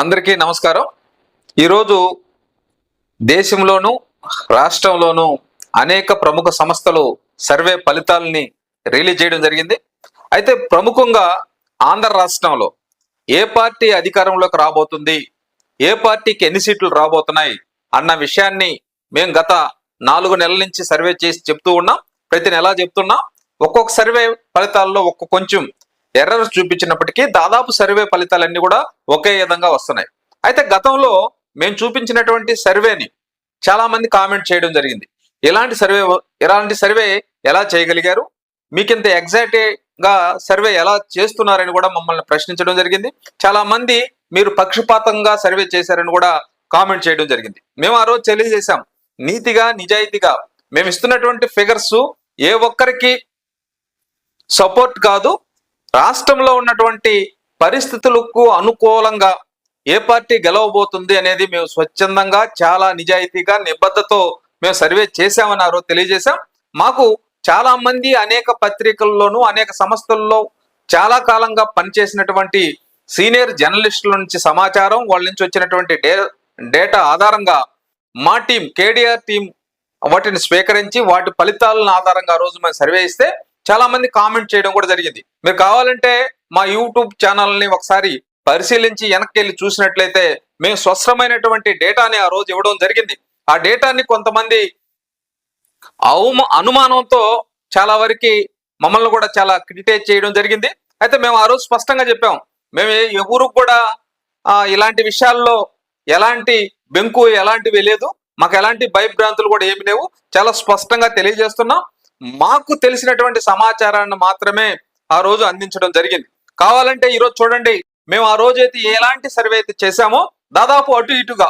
అందరికీ నమస్కారం. ఈరోజు దేశంలోను రాష్ట్రంలోను అనేక ప్రముఖ సంస్థలు సర్వే ఫలితాలని రిలీజ్ చేయడం జరిగింది. అయితే ప్రముఖంగా ఆంధ్ర రాష్ట్రంలో ఏ పార్టీ అధికారంలోకి రాబోతుంది ఏ పార్టీకి ఎన్ని సీట్లు రాబోతున్నాయి అన్న విషయాన్ని మేము గత నాలుగు నెలల నుంచి సర్వే చేసి చెప్తూ ఉన్నాం. ప్రతి నెలా చెప్తున్నాం. ఒక్కొక్క సర్వే ఫలితాల్లో ఒక్కొక్క కొంచెం ఎర్రర్స్ చూపించినప్పటికీ దాదాపు సర్వే ఫలితాలన్నీ కూడా ఒకే విధంగా వస్తున్నాయి. అయితే గతంలో మేము చూపించినటువంటి సర్వేని చాలా మంది కామెంట్ చేయడం జరిగింది. ఎలాంటి సర్వే ఎలాంటి సర్వే ఎలా చేయగలిగారు? మీకు ఇంత ఎగ్జాక్ట్గా సర్వే ఎలా చేస్తున్నారని కూడా మమ్మల్ని ప్రశ్నించడం జరిగింది. చాలా మంది మీరు పక్షపాతంగా సర్వే చేశారని కూడా కామెంట్ చేయడం జరిగింది. మేము ఆ రోజు తెలియజేశాం. నీతిగా నిజాయితీగా మేము ఇస్తున్నటువంటి ఫిగర్స్ ఏ ఒక్కరికి సపోర్ట్ కాదు రాష్ట్రంలో ఉన్నటువంటి పరిస్థితులకు అనుకూలంగా ఏ పార్టీ గెలవబోతుంది అనేది మేము స్వచ్ఛందంగా చాలా నిజాయితీగా నిబద్ధతో మేము సర్వే చేశామన్నారు తెలియజేశాం. మాకు చాలా మంది అనేక పత్రికల్లోనూ అనేక సంస్థల్లో చాలా కాలంగా పనిచేసినటువంటి సీనియర్ జర్నలిస్టుల నుంచి సమాచారం వాళ్ళ నుంచి వచ్చినటువంటి డే డేటా ఆధారంగా మా టీం కేడిఆర్ టీం వాటిని స్వీకరించి వాటి ఫలితాలను ఆధారంగా ఆ రోజు మేము సర్వే ఇస్తే చాలా మంది కామెంట్ చేయడం కూడా జరిగింది. మీరు కావాలంటే మా యూట్యూబ్ ఛానల్ని ఒకసారి పరిశీలించి వెనక్కి వెళ్ళి చూసినట్లయితే మేము స్వస్థమైనటువంటి డేటాని ఆ రోజు ఇవ్వడం జరిగింది. ఆ డేటాని కొంతమంది అవమ అనుమానంతో చాలా వరకు మమ్మల్ని కూడా చాలా క్రిటిసైజ్ చేయడం జరిగింది. అయితే మేము ఆ రోజు స్పష్టంగా చెప్పాం. మేము ఎవరు కూడా ఇలాంటి విషయాల్లో ఎలాంటి బెంకు ఎలాంటివి లేదు. మాకు ఎలాంటి భయభ్రాంతులు కూడా ఏమి లేవు. చాలా స్పష్టంగా తెలియజేస్తున్నాం. మాకు తెలిసినటువంటి సమాచారాన్ని మాత్రమే ఆ రోజు అందించడం జరిగింది. కావాలంటే ఈరోజు చూడండి మేము ఆ రోజు అయితే ఎలాంటి సర్వే అయితే చేశామో దాదాపు అటు ఇటుగా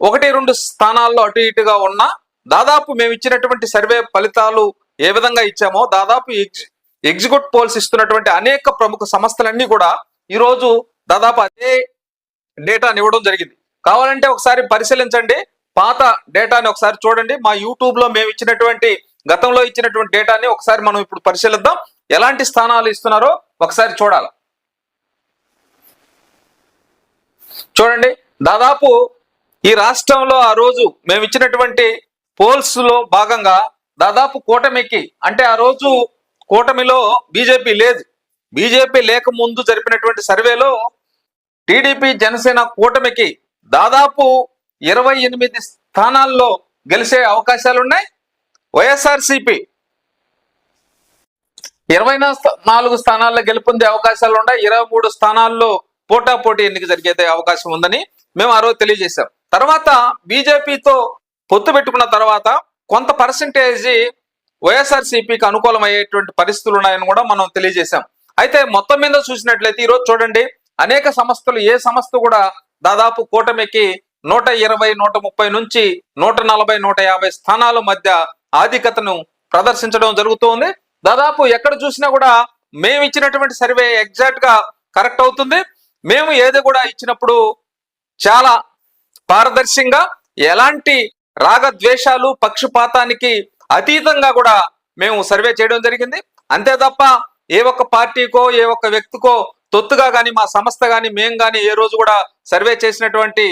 ఒకటి రెండు స్థానాల్లో అటు ఇటుగా ఉన్న దాదాపు మేము ఇచ్చినటువంటి సర్వే ఫలితాలు ఏ విధంగా ఇచ్చామో దాదాపు ఎగ్జి ఎగ్జిక్యూట్ పోల్స్ ఇస్తున్నటువంటి అనేక ప్రముఖ సంస్థలన్నీ కూడా ఈరోజు దాదాపు అదే డేటాని ఇవ్వడం జరిగింది. కావాలంటే ఒకసారి పరిశీలించండి పాత డేటాని ఒకసారి చూడండి మా యూట్యూబ్లో మేము ఇచ్చినటువంటి గతంలో ఇచ్చినటువంటి డేటాని ఒకసారి మనం ఇప్పుడు పరిశీలిద్దాం. ఎలాంటి స్థానాలు ఇస్తున్నారో ఒకసారి చూడాలి. చూడండి దాదాపు ఈ రాష్ట్రంలో ఆ రోజు మేము ఇచ్చినటువంటి పోల్స్లో భాగంగా దాదాపు కూటమికి అంటే ఆ రోజు కూటమిలో బీజేపీ లేదు. బీజేపీ లేక ముందు జరిపినటువంటి సర్వేలో టీడీపీ జనసేన కూటమికి దాదాపు ఇరవై ఎనిమిది స్థానాల్లో గెలిచే అవకాశాలు ఉన్నాయి వైఎస్ఆర్సిపి ఇరవై నాలుగు స్థానాల్లో గెలుపొందే అవకాశాలు ఉన్నాయి ఇరవై మూడు స్థానాల్లో పోటాపోటీ ఎన్నిక జరిగే అవకాశం ఉందని మేము ఆ రోజు తెలియజేశాం. తర్వాత బీజేపీతో పొత్తు పెట్టుకున్న తర్వాత కొంత పర్సంటేజ్ వైఎస్ఆర్సీపీకి అనుకూలమయ్యేటువంటి పరిస్థితులు ఉన్నాయని కూడా మనం తెలియజేశాం. అయితే మొత్తం మీద చూసినట్లయితే ఈరోజు చూడండి అనేక సంస్థలు ఏ సంస్థ కూడా దాదాపు కూటమికి నూట ఇరవై నూట ముప్పై నుంచి నూట నలభై నూట యాభై స్థానాల మధ్య ఆధిక్యతను ప్రదర్శించడం జరుగుతుంది. దాదాపు ఎక్కడ చూసినా కూడా మేము ఇచ్చినటువంటి సర్వే ఎగ్జాక్ట్గా కరెక్ట్ అవుతుంది. మేము ఏది కూడా ఇచ్చినప్పుడు చాలా పారదర్శకంగా ఎలాంటి రాగద్వేషాలు పక్షపాతానికి అతీతంగా కూడా మేము సర్వే చేయడం జరిగింది. అంతే తప్ప ఏ ఒక్క పార్టీకో ఏ ఒక్క వ్యక్తికో తొత్తుగా కానీ మా సంస్థ కానీ మేము కానీ ఏ రోజు కూడా సర్వే చేసినటువంటి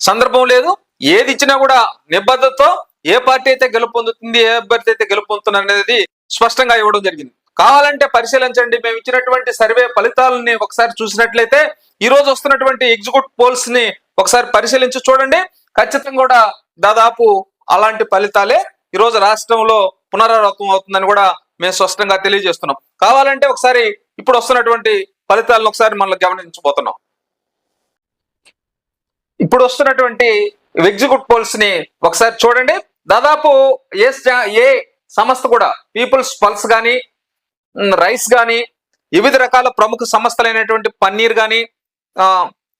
సందర్భం లేదు. ఏది ఇచ్చినా కూడా నిబద్ధతతో ఏ పార్టీ అయితే గెలుపొందుతుంది ఏ అభ్యర్థి అయితే గెలుపొందుతుంది అనేది స్పష్టంగా ఇవ్వడం జరిగింది. కావాలంటే పరిశీలించండి. మేము ఇచ్చినటువంటి సర్వే ఫలితాలని ఒకసారి చూసినట్లయితే ఈ రోజు వస్తున్నటువంటి ఎగ్జిక్యూట్ పోల్స్ని ఒకసారి పరిశీలించి చూడండి. ఖచ్చితంగా కూడా దాదాపు అలాంటి ఫలితాలే ఈ రోజు రాష్ట్రంలో పునరావృతం అవుతుందని కూడా మేము స్పష్టంగా తెలియజేస్తున్నాం. కావాలంటే ఒకసారి ఇప్పుడు వస్తున్నటువంటి ఫలితాలను ఒకసారి మనం గమనించబోతున్నాం. ఇప్పుడు వస్తున్నటువంటి ఎగ్జిక్యూట్ పోల్స్ని ఒకసారి చూడండి. దాదాపు ఏ స్టా- ఏ సంస్థ కూడా పీపుల్స్ పల్స్ కానీ రైస్ కానీ వివిధ రకాల ప్రముఖ సంస్థలైనటువంటి పన్నీర్ కానీ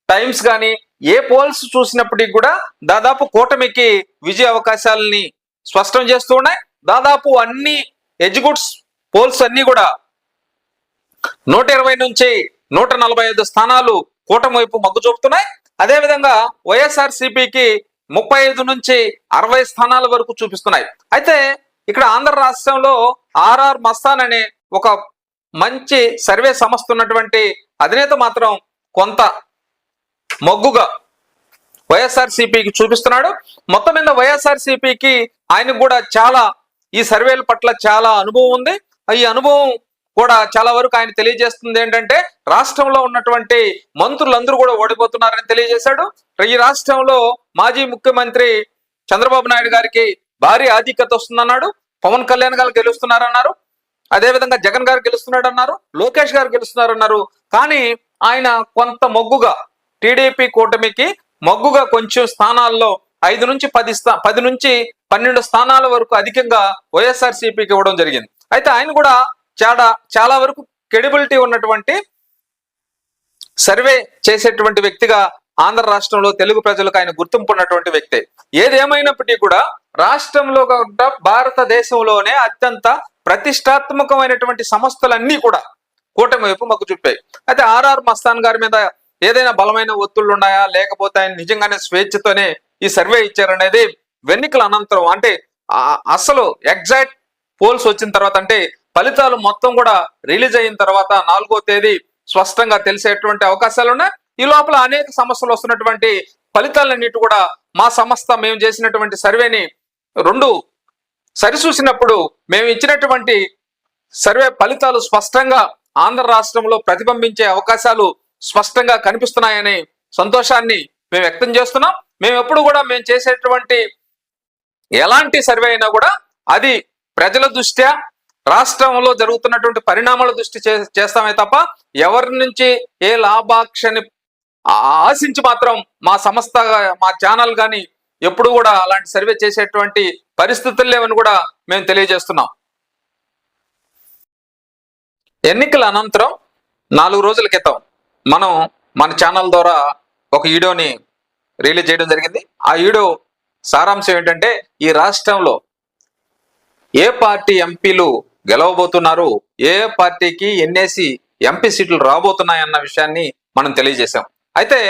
టైమ్స్ కానీ ఏ పోల్స్ చూసినప్పటికీ కూడా దాదాపు కూటమికి విజయ అవకాశాలని స్పష్టం చేస్తూ ఉన్నాయి. దాదాపు అన్ని ఎగ్జిక్యూట్స్ పోల్స్ అన్ని కూడా నూట ఇరవై నుంచి నూట నలభై ఐదు స్థానాలు కూటమి వైపు మొగ్గు చూపుతున్నాయి. అదేవిధంగా వైఎస్ఆర్ సిపికి ముప్పై ఐదు నుంచి అరవై స్థానాల వరకు చూపిస్తున్నాయి. అయితే ఇక్కడ ఆంధ్ర రాష్ట్రంలో ఆర్ఆర్ మస్తాన్ అనే ఒక మంచి సర్వే సంస్థ ఉన్నటువంటి అధినేత మాత్రం కొంత మొగ్గుగా వైఎస్ఆర్సీపీకి చూపిస్తున్నాడు. మొత్తం మీద వైఎస్ఆర్సీపీకి ఆయనకు కూడా చాలా ఈ సర్వేల పట్ల చాలా అనుభవం ఉంది. ఈ అనుభవం కూడా చాలా వరకు ఆయన తెలియజేస్తుంది ఏంటంటే రాష్ట్రంలో ఉన్నటువంటి మంత్రులందరూ కూడా ఓడిపోతున్నారని తెలియజేశాడు. ఈ రాష్ట్రంలో మాజీ ముఖ్యమంత్రి చంద్రబాబు నాయుడు గారికి భారీ ఆధిక్యత వస్తుందన్నాడు. పవన్ కళ్యాణ్ గారు గెలుస్తున్నారన్నారు. అదేవిధంగా జగన్ గారు గెలుస్తున్నాడు అన్నారు లోకేష్ గారు గెలుస్తున్నారు అన్నారు కానీ ఆయన కొంత మొగ్గుగా టీడీపీ కూటమికి మొగ్గుగా కొంచెం స్థానాల్లో ఐదు నుంచి పది స్థా పది నుంచి పన్నెండు స్థానాల వరకు అధికంగా వైఎస్ఆర్ ఇవ్వడం జరిగింది. అయితే ఆయన కూడా చాలా చాలా వరకు క్రెడిబిలిటీ ఉన్నటువంటి సర్వే చేసేటువంటి వ్యక్తిగా ఆంధ్ర రాష్ట్రంలో తెలుగు ప్రజలకు ఆయన గుర్తింపు ఉన్నటువంటి వ్యక్తే. ఏదేమైనప్పటికీ కూడా రాష్ట్రంలో కాకుండా భారతదేశంలోనే అత్యంత ప్రతిష్టాత్మకమైనటువంటి సంస్థలన్నీ కూడా కూటమి వైపు మొగ్గు చూపాయి. అయితే ఆర్ఆర్ మస్తాన్ గారి మీద ఏదైనా బలమైన ఒత్తుళ్ళు ఉన్నాయా? లేకపోతే ఆయన నిజంగానే స్వేచ్ఛతోనే ఈ సర్వే ఇచ్చారనేది వెన్నికల అనంతరం అంటే అసలు ఎగ్జాక్ట్ పోల్స్ వచ్చిన తర్వాత అంటే ఫలితాలు మొత్తం కూడా రిలీజ్ అయిన తర్వాత నాలుగో తేదీ స్పష్టంగా తెలిసేటువంటి అవకాశాలు ఉన్నాయి. ఈ లోపల అనేక సమస్యలు వస్తున్నటువంటి ఫలితాలన్నిటి కూడా మా సంస్థ మేము చేసినటువంటి సర్వేని రెండు సరిచూసినప్పుడు మేము ఇచ్చినటువంటి సర్వే ఫలితాలు స్పష్టంగా ఆంధ్ర రాష్ట్రంలో ప్రతిబింబించే అవకాశాలు స్పష్టంగా కనిపిస్తున్నాయని సంతోషాన్ని మేము వ్యక్తం చేస్తున్నాం. మేము ఎప్పుడు కూడా మేము చేసేటువంటి ఎలాంటి సర్వే అయినా కూడా అది ప్రజల దృష్ట్యా రాష్ట్రంలో జరుగుతున్నటువంటి పరిణామాల దృష్టి చే- చేస్తామే తప్ప ఎవరి నుంచి ఏ లాభాక్షని ఆశించి మాత్రం మా సంస్థ మా ఛానల్ కానీ ఎప్పుడు కూడా అలాంటి సర్వే చేసేటువంటి పరిస్థితులు లేవని కూడా మేము తెలియజేస్తున్నాం. ఎన్నికల అనంతరం నాలుగు రోజుల క్రితం మనం మన ఛానల్ ద్వారా ఒక వీడియోని రిలీజ్ చేయడం జరిగింది. ఆ వీడియో సారాంశం ఏంటంటే ఈ రాష్ట్రంలో ఏ పార్టీ ఎంపీలు గెలవబోతున్నారు. ఏ పార్టీకి ఎన్నేసి ఎంపీ సీట్లు రాబోతున్నాయన్న విషయాన్ని మనం తెలియజేశాం. అయితే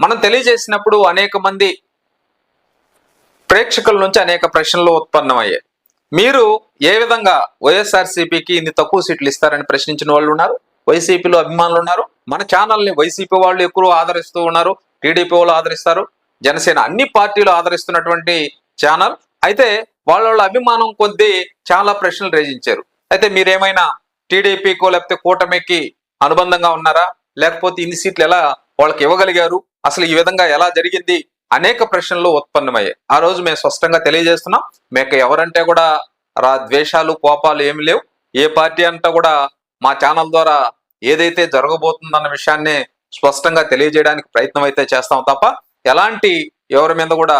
మనం తెలియజేసినప్పుడు అనేక మంది ప్రేక్షకుల నుంచి అనేక ప్రశ్నలు ఉత్పన్నమయ్యాయి. మీరు ఏ విధంగా వైఎస్ఆర్సీపీకి ఇన్ని తక్కువ సీట్లు ఇస్తారని ప్రశ్నించిన వాళ్ళు ఉన్నారు? వైసీపీలో అభిమానులు ఉన్నారు? మన ఛానల్ని వైసీపీ వాళ్ళు ఎక్కువ ఆదరిస్తూ ఉన్నారు టీడీపీ వాళ్ళు ఆదరిస్తారు జనసేన అన్ని పార్టీలు ఆదరిస్తున్నటువంటి ఛానల్. అయితే వాళ్ళ వాళ్ళ అభిమానం కొద్దీ చాలా ప్రశ్నలు రేజించారు. అయితే మీరేమైనా టీడీపీకో లేకపోతే కూటమికి అనుబంధంగా ఉన్నారా? లేకపోతే ఇన్ని సీట్లు ఎలా వాళ్ళకి ఇవ్వగలిగారు? అసలు ఈ విధంగా ఎలా జరిగింది? అనేక ప్రశ్నలు ఉత్పన్నమయ్యాయి. ఆ రోజు మేము స్పష్టంగా తెలియజేస్తున్నాం. మీకు ఎవరంటే కూడా రా ద్వేషాలు కోపాలు ఏమి లేవు. ఏ పార్టీ అంతా కూడా మా ఛానల్ ద్వారా ఏదైతే జరగబోతుందన్న విషయాన్ని స్పష్టంగా తెలియజేయడానికి ప్రయత్నం అయితే చేస్తాం తప్ప ఎలాంటి ఎవరి మీద కూడా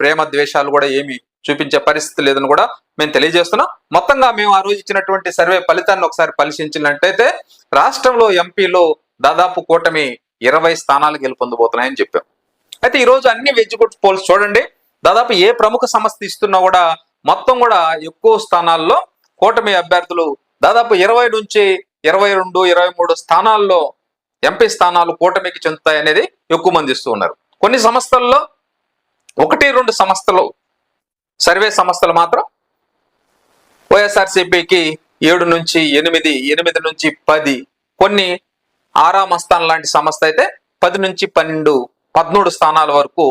ప్రేమ ద్వేషాలు కూడా ఏమి చూపించే పరిస్థితి లేదని కూడా మేము తెలియజేస్తున్నాం. మొత్తంగా మేము ఆ రోజు ఇచ్చినటువంటి సర్వే ఫలితాన్ని ఒకసారి పరిశీలించినట్టయితే రాష్ట్రంలో ఎంపీలో దాదాపు కూటమి ఇరవై స్థానాలు గెలుపొందబోతున్నాయని చెప్పాం. అయితే ఈరోజు అన్ని వెజ్జిగుడ్ పోల్స్ చూడండి. దాదాపు ఏ ప్రముఖ సంస్థ ఇస్తున్నా కూడా మొత్తం కూడా ఎక్కువ స్థానాల్లో కూటమి అభ్యర్థులు దాదాపు ఇరవై నుంచి ఇరవై రెండు ఇరవై మూడు స్థానాల్లో ఎంపీ స్థానాలు కూటమికి చెందుతాయి అనేది ఎక్కువ మంది ఇస్తూ ఉన్నారు. కొన్ని సంస్థల్లో ఒకటి రెండు సంస్థలు సర్వే సంస్థలు మాత్రం వైఎస్ఆర్సీపీకి ఏడు నుంచి ఎనిమిది ఎనిమిది నుంచి పది కొన్ని ఆరా మస్తాన్ లాంటి సంస్థ అయితే పది నుంచి పన్నెండు పదమూడు స్థానాల వరకు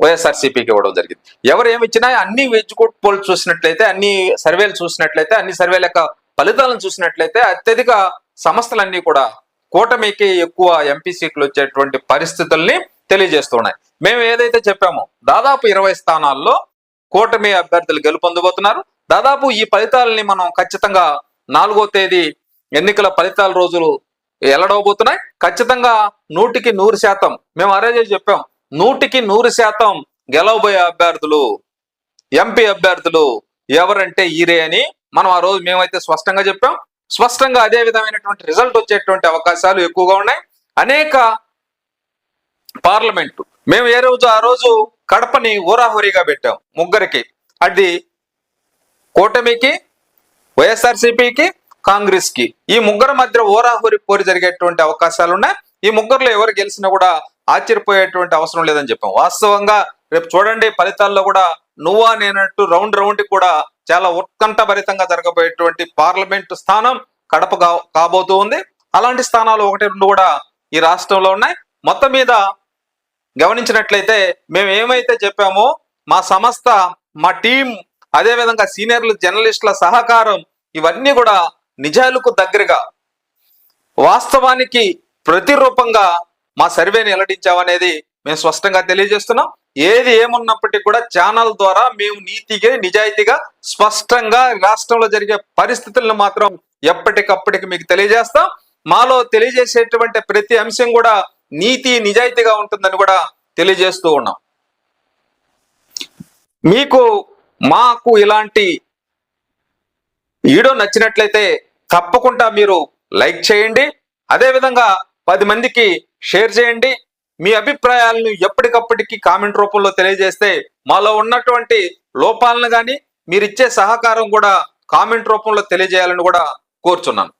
వైఎస్ఆర్సీపీకి ఇవ్వడం జరిగింది. ఎవరు ఏమి ఇచ్చినా అన్ని వెజ్జుకోట్ పోల్ చూసినట్లయితే అన్ని సర్వేలు చూసినట్లయితే అన్ని సర్వేల యొక్క ఫలితాలను చూసినట్లయితే అత్యధిక సంస్థలన్నీ కూడా కూటమికి ఎక్కువ ఎంపీ సీట్లు వచ్చేటువంటి పరిస్థితుల్ని తెలియజేస్తున్నాయి. మేము ఏదైతే చెప్పామో దాదాపు ఇరవై స్థానాల్లో కూటమి అభ్యర్థులు గెలుపొందబోతున్నారు. దాదాపు ఈ ఫలితాలని మనం ఖచ్చితంగా నాలుగో తేదీ ఎన్నికల ఫలితాల రోజులు ఎల్లడవబోతున్నాయి ఖచ్చితంగా నూటికి నూరు శాతం మేము అరేజే చెప్పాం నూటికి నూరు శాతం గెలవబోయే అభ్యర్థులు ఎంపీ అభ్యర్థులు ఎవరంటే ఈరే అని మనం ఆ రోజు మేమైతే స్పష్టంగా చెప్పాం. స్పష్టంగా అదే విధమైనటువంటి రిజల్ట్ వచ్చేటువంటి అవకాశాలు ఎక్కువగా ఉన్నాయి. అనేక పార్లమెంటు మేము ఏ రోజు ఆ రోజు కడపని ఊరాహోరీగా పెట్టాం ముగ్గురికి. అది కూటమికి వైఎస్ఆర్సీపీకి కాంగ్రెస్కి. ఈ ముగ్గురు మధ్య ఓరాహోరి పోరు జరిగేటువంటి అవకాశాలు ఉన్నాయి ఈ ముగ్గురులో ఎవరు గెలిచినా కూడా ఆశ్చర్యపోయేటువంటి అవసరం లేదని చెప్పాం. వాస్తవంగా రేపు చూడండి ఫలితాల్లో కూడా నువ్వా నేనట్టు రౌండ్ రౌండ్ కూడా చాలా ఉత్కంఠభరితంగా జరగబోయేటువంటి పార్లమెంట్ స్థానం కడప కాబోతూ ఉంది. అలాంటి స్థానాలు ఒకటి రెండు కూడా ఈ రాష్ట్రంలో ఉన్నాయి. మొత్తం మీద గమనించినట్లయితే మేము ఏమైతే చెప్పామో మా సంస్థ మా టీం అదేవిధంగా సీనియర్లు జర్నలిస్టుల సహకారం ఇవన్నీ కూడా నిజాలకు దగ్గరగా వాస్తవానికి ప్రతిరూపంగా మా సర్వేని వెల్లడించామనేది మేము స్పష్టంగా తెలియజేస్తున్నాం. ఏది ఏమున్నప్పటికీ కూడా ఛానల్ ద్వారా మేము నీతిగా నిజాయితీగా స్పష్టంగా రాష్ట్రంలో జరిగే పరిస్థితులను మాత్రం ఎప్పటికప్పటికి మీకు తెలియజేస్తాం. మాలో తెలియజేసేటువంటి ప్రతి అంశం కూడా నీతి నిజాయితీగా ఉంటుందని కూడా తెలియజేస్తూ ఉన్నాం. మీకు మాకు ఇలాంటి వీడియో నచ్చినట్లయితే తప్పకుండా మీరు లైక్ చేయండి. అదేవిధంగా పది మందికి షేర్ చేయండి. మీ అభిప్రాయాలను ఎప్పటికప్పటికి కామెంట్ రూపంలో తెలియజేస్తే మాలో ఉన్నటువంటి లోపాలను కానీ మీరిచ్చే సహకారం కూడా కామెంట్ రూపంలో తెలియజేయాలని కూడా కోరుచున్నాను.